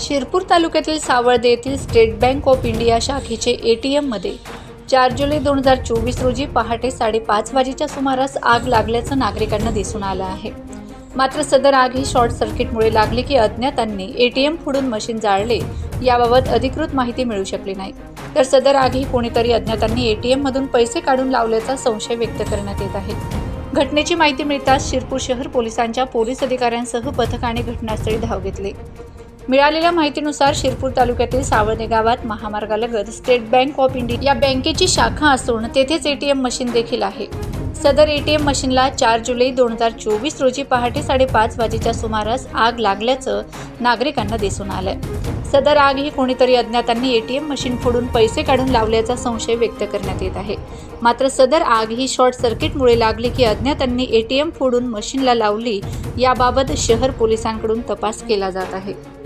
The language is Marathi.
शिरपूर तालुक्यातील सावळदे येथील स्टेट बँक ऑफ इंडिया शाखेचे ए टी एममध्ये चार जुलै दोन हजार चोवीस रोजी पहाटे साडेपाच वाजेच्या सुमारास आग लागल्याचं नागरिकांना दिसून आलं आहे. मात्र सदर आग ही शॉर्ट सर्किटमुळे लागली की अज्ञातांनी एटीएम फोडून मशीन जाळले याबाबत अधिकृत माहिती मिळू शकली नाही. तर सदर आग ही कोणीतरी अज्ञातांनी ए टी एममधून पैसे काढून लावल्याचा संशय व्यक्त करण्यात येत आहे. घटनेची माहिती मिळताच शिरपूर शहर पोलिसांच्या पोलीस अधिकाऱ्यांसह पथकाने घटनास्थळी धाव घेतली. मिळालेल्या माहितीनुसार शिरपूर तालुक्यातील सावळदे गावात महामार्गालगत स्टेट बँक ऑफ इंडिया या बँकेची शाखा असून तेथेच एटीएम मशीन देखील आहे. सदर एटीएम मशीनला चार जुलै दोन हजार चोवीस रोजी पहाटे साडेपाच वाजेच्या सुमारास आग लागल्याचं नागरिकांना दिसून आलंय. सदर आग ही कोणीतरी अज्ञातांनी एटीएम मशीन फोडून पैसे काढून लावल्याचा संशय व्यक्त करण्यात येत आहे. मात्र सदर आग ही शॉर्ट सर्किटमुळे लागली की अज्ञातांनी एटीएम फोडून मशीनला लावली याबाबत शहर पोलिसांकडून तपास केला जात आहे.